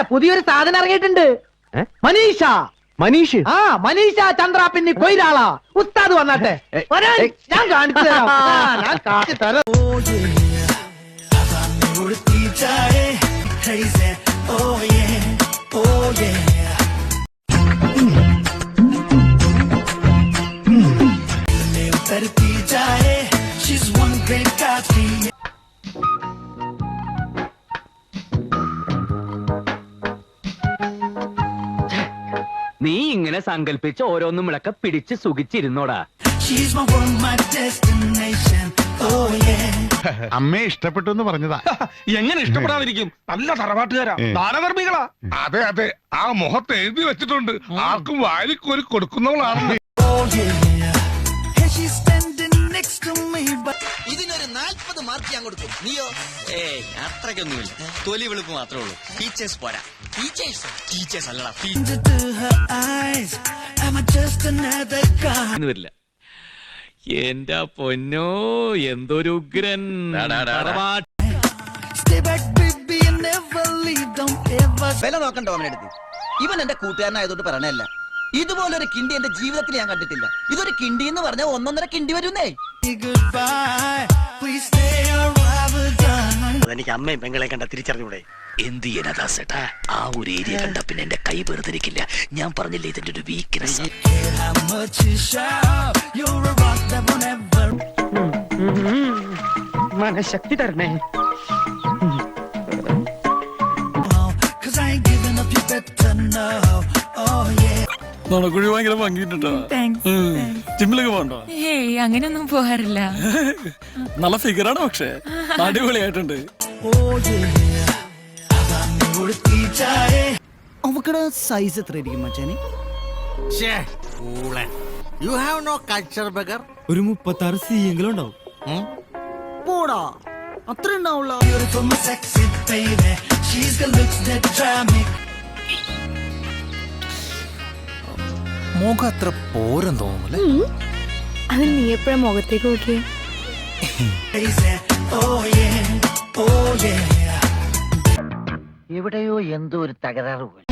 പുതിയൊരു സാധനം ഇറങ്ങിയിട്ടുണ്ട്? മനീഷ. മനീഷ്? ആ മനീഷ ചന്ദ്ര പിന്നെ കൊയിലാള. ഉസ്താദ് വന്നാട്ടെ. ഞാൻ കാണിച്ചു തരാം. ഞാൻ കാണിച്ചു തരാം. നീ ഇങ്ങനെ സങ്കല്പിച്ച് ഓരോന്നും വിളക്ക പിടിച്ച് സുഖിച്ചിരുന്നോടാ. അമ്മയെ ഇഷ്ടപ്പെട്ടു എന്ന് പറഞ്ഞതാ. എങ്ങനെ ഇഷ്ടപ്പെടാതിരിക്കും? നല്ല തറവാട്ടുകാരാ. ദാനധർമ്മികളാ അതെ അതെ. ആ മുഖത്ത് എഴുതി വെച്ചിട്ടുണ്ട്. ആർക്കും വാരിക്കോരി കൊടുക്കുന്നവളാണ്. മാർക്ക് ഞാൻ കൊടുക്കും നീയോ? ഏയ് അത്രയ്ക്കൊന്നുമില്ല. തൊലി വെളുപ്പ് മാത്രമേ ഉള്ളൂ. ടീച്ചേഴ്സ് പോരാ. ടീച്ചേഴ്സ് ടീച്ചേഴ്സ് അല്ലടാ എന്ന് വരില്ല. എന്റെ പൊന്നോ എന്തൊരു ഉഗ്രൻ. തറവാട്ട്. വില നോക്കണ്ട അവനെടുത്ത് ഇവൻ എന്റെ കൂട്ടുകാരനായതുകൊണ്ട് പറയണല്ല ഇതുപോലൊരു കിണ്ടി എന്റെ ജീവിതത്തിൽ ഞാൻ കണ്ടിട്ടില്ല. ഇതൊരു കിണ്ടി എന്ന് പറഞ്ഞാൽ ഒന്നൊന്നര കിണ്ടി വരുന്നേ. എനിക്ക് അമ്മയും പെങ്ങളെ കണ്ട തിരിച്ചറിഞ്ഞൂടെ. എന്ത് ചെയ്യാനാ ആ ഒരു ഏരിയ കണ്ട പിന്നെ എന്റെ കൈ വെറുതിരിക്കില്ല ഞാൻ പറഞ്ഞില്ലേ ഇതിന്റെ ഒരു വീക്ക്നെസ് മനഃശക്തി തരണേ. നുണക്കുഴി ഭയങ്കര ഭംഗിട്ടോ ജിമ്മിലൊക്കെ പോകണ്ടോ? ഹേയ് അങ്ങനെയൊന്നും പോകാറില്ല. നല്ല ഫിഗറാണ് പക്ഷെ. അടിപൊളിയായിട്ടുണ്ട്. അവക്കടെ സൈസ് എത്ര മച്ചാനെ you have no culture bugger ഒരു മുപ്പത്തി ആറ് സി എങ്കിലും ഉണ്ടാവും. പോടാ അത്ര ഉണ്ടാവുള്ള. മുഖം അത്ര പോരം തോന്നുന്നു അത് നീ എപ്പോഴാ മുഖത്തേക്ക് നോക്കിയേ? എവിടെയോ എന്തോ ഒരു തകരാറ് പോലെ